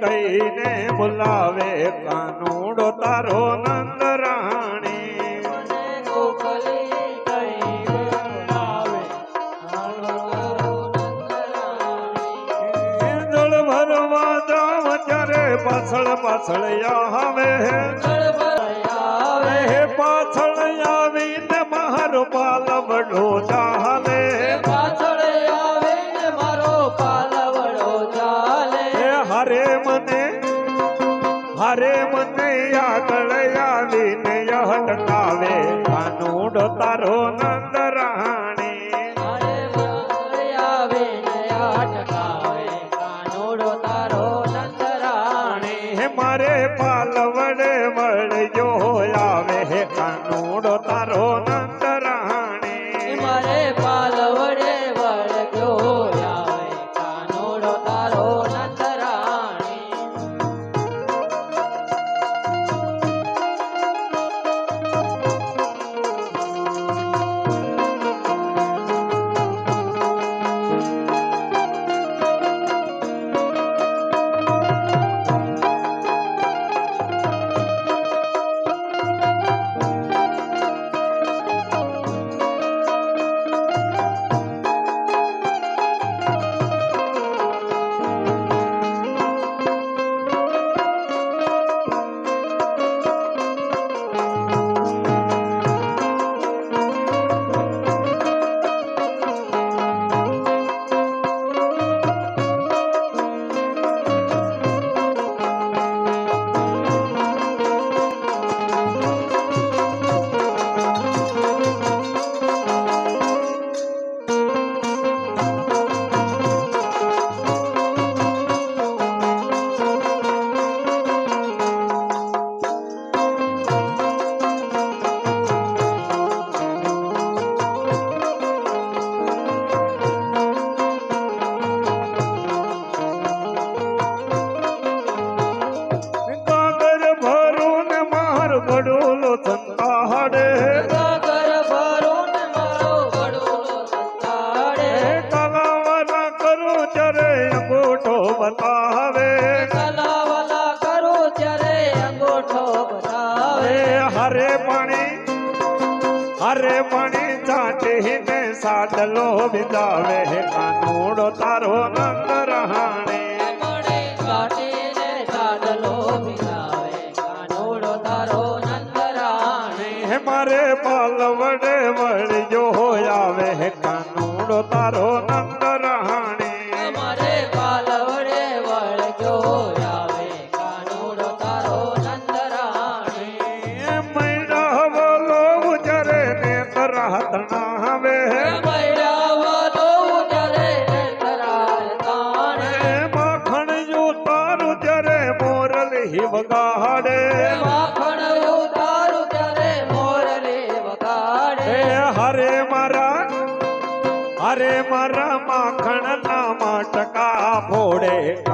કહીને બોલાવે કાનુડો તારો નંદ રાણી. પાછળ પાછળ આવે. પાછળ આવીને મારો પાલ વડો મારે મને આગળ આવીને હટકાવે કાનુડ તારો ના घोड़े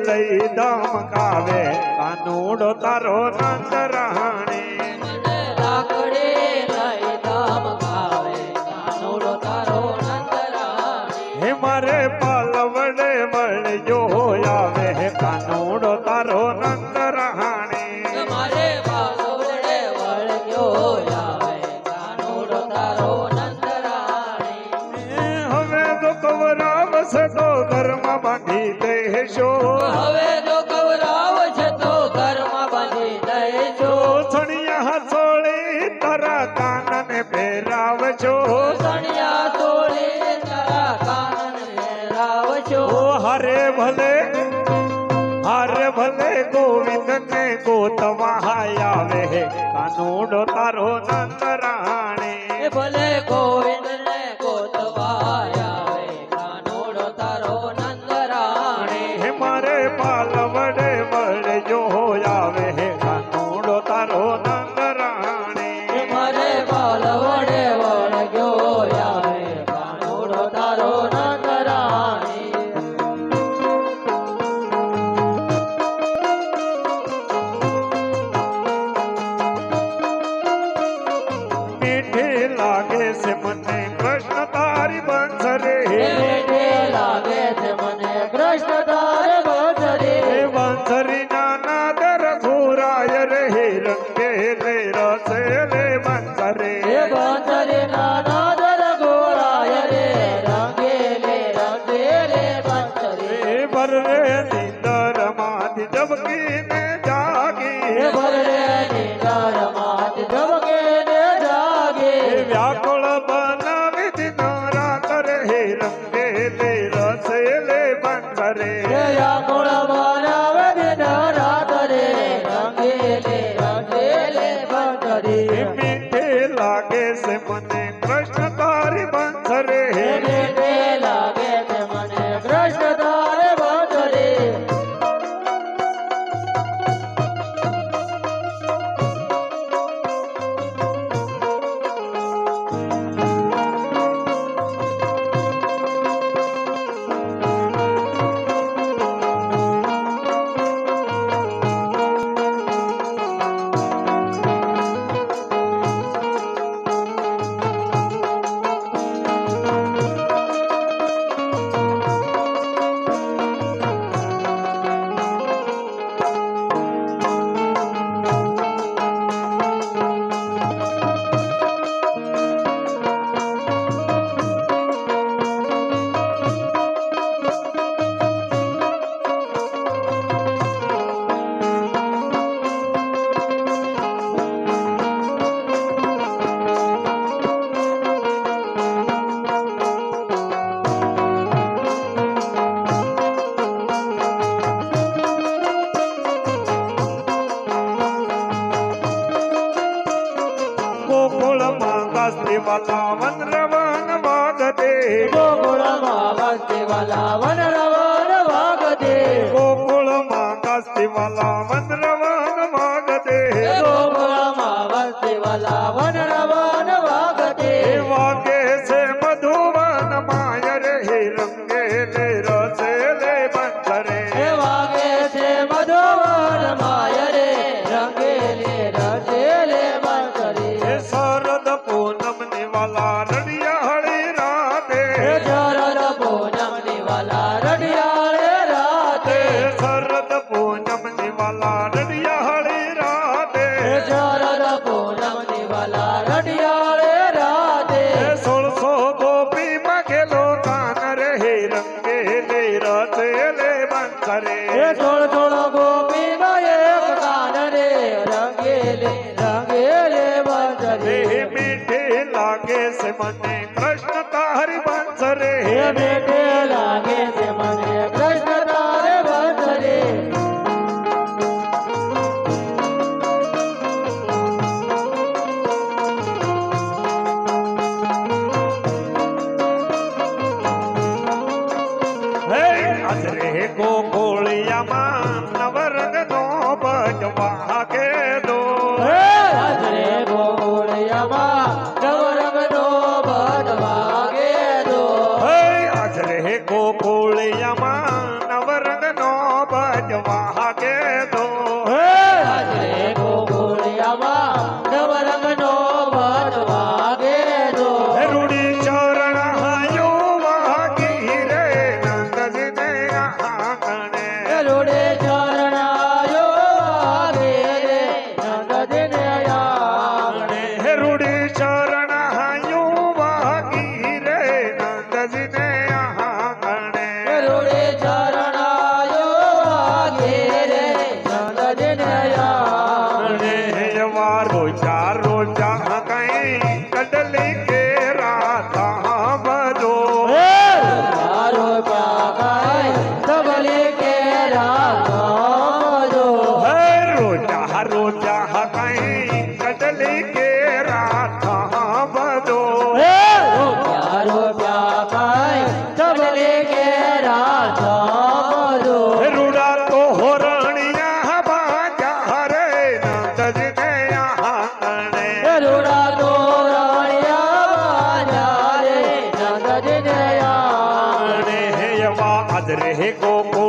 લઈ દમકાવે કાનુડો તારો નંદ રહણ ગોતમાં આવે કાનોડો તારો નંદરા એવા આદરે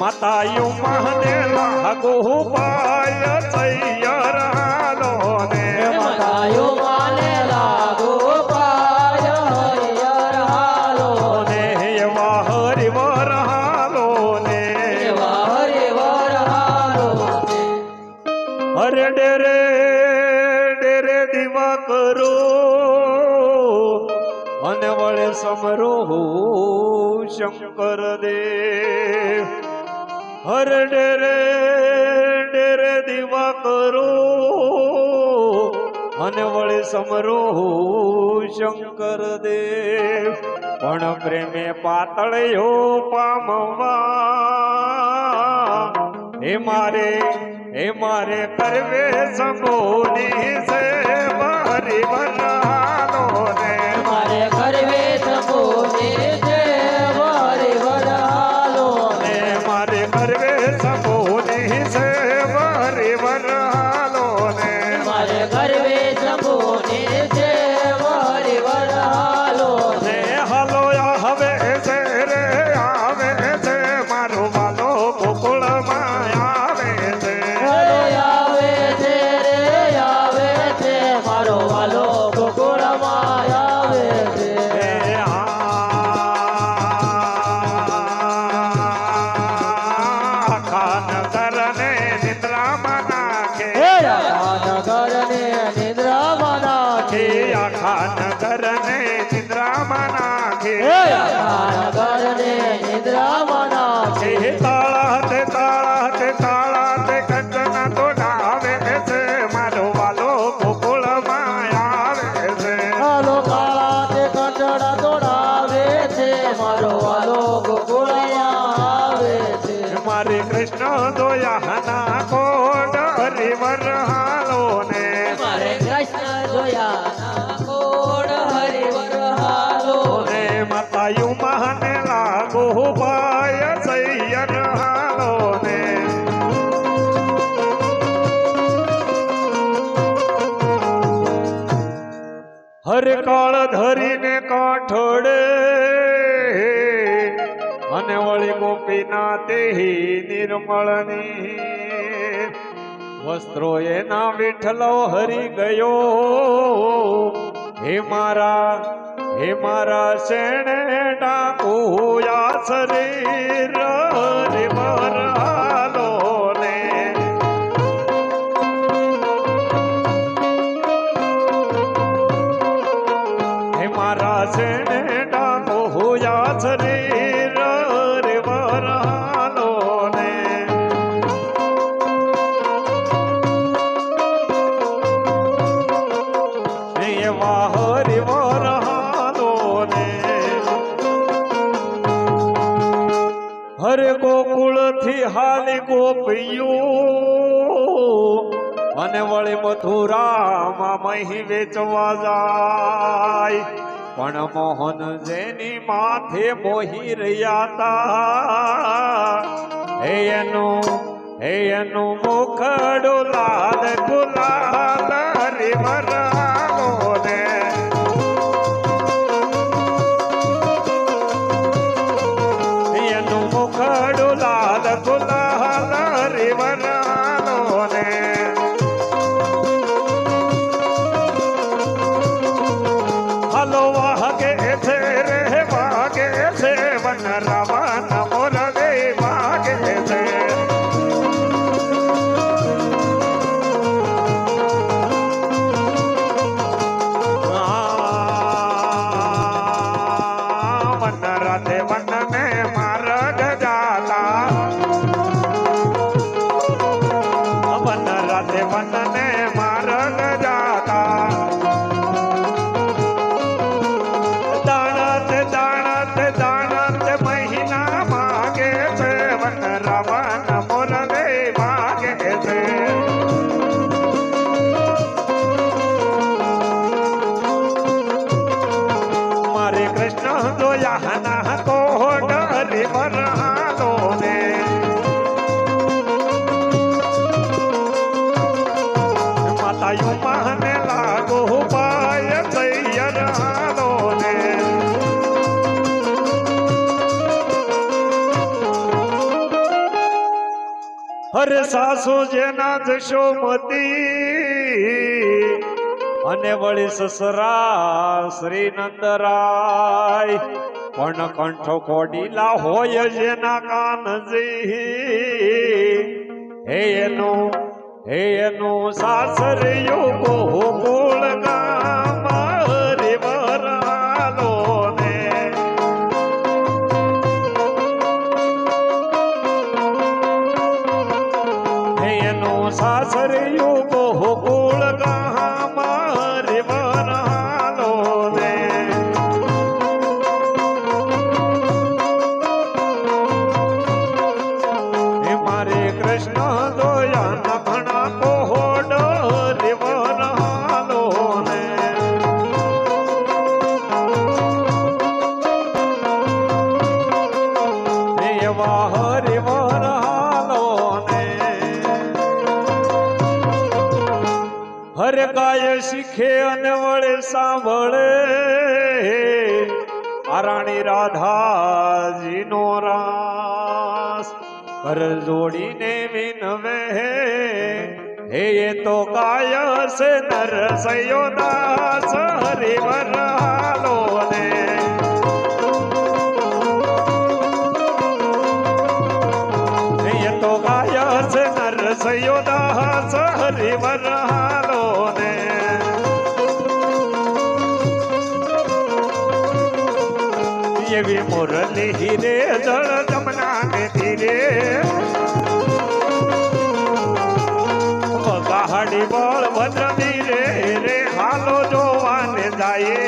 માતા યુ મહદેલા હગો પર ડેરે ડેરે દીવા કરો. અને વળે સમરો શંકર દેવ પણ પ્રેમે પાતળ્યો પામવા. હે મારે હે મારે કરવે સગોની સે મારી બના હરકાળ ધરીને કાઠોડે. અને વળી ગોપીના દેહી નિર્મળની વસ્ત્રો એના વિઠલો હરી ગયો. હે મારા હે મારા શેણે ડાકુયા સરે પીયું અને વળી મથુરામાં મહી વેચવા જાય. પણ મોહન જેની માથે મોહી રહ્યા તા. હે એનું હે એનું મુખડું લાલ ગુલાલ રે મરા સાસુ જેના જશોમતી અને વળી સસરા શ્રી નંદરાય પણ કંઠો કોડીલા હોય જેના કાનજી હે એનું હે એનું સાસરિયું ગોકુળ એનું સાસરિયું કર જોડીને વિનવે. હે, એ તો ગાય છે નરસયો દાસ હરિવર હાલો ને એ તો ગાય છે નરસયો દાસ હરિવર હાલો મુરલી હીરે ને ધીરે વગાડી બળ ભદ્ર રે રે હાલો જોવાને જાય.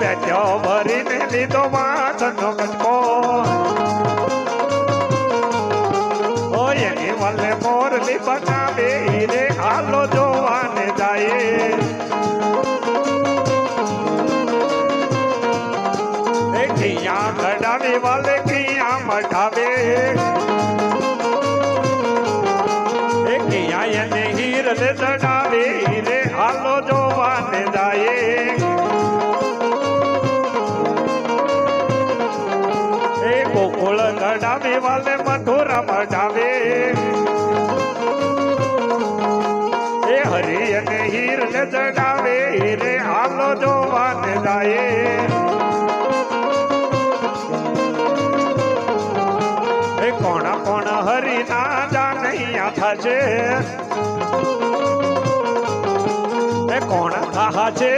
બેઠો ભરીને લીધો વાંચનો કચકો ઓ એની વલ્લે મોરલી બનાવે ચડાવે રે, હાલો જોવાન જાય એ કોણ કોણ હરી ના જાનૈયા થશે એ કોણ થાહા છે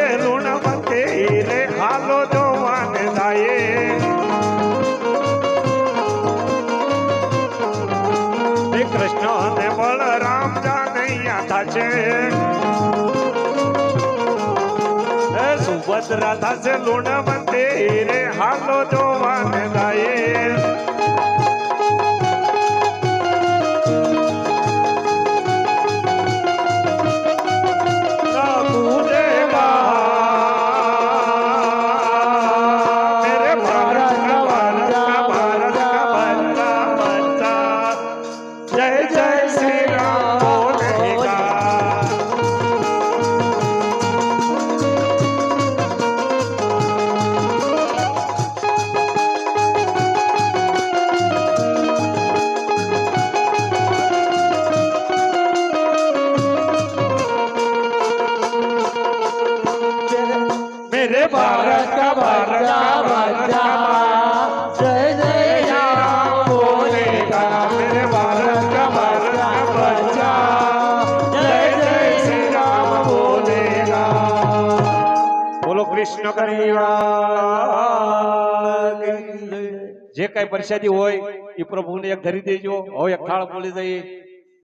સુભદ્રા થશે લુણ મતે રે હાલો જોવાને જય मेरे પરિસ્થિતિ હોય એ પ્રભુને એક ધરી દેજો. હવે એક થાળ બોલી દઈએ.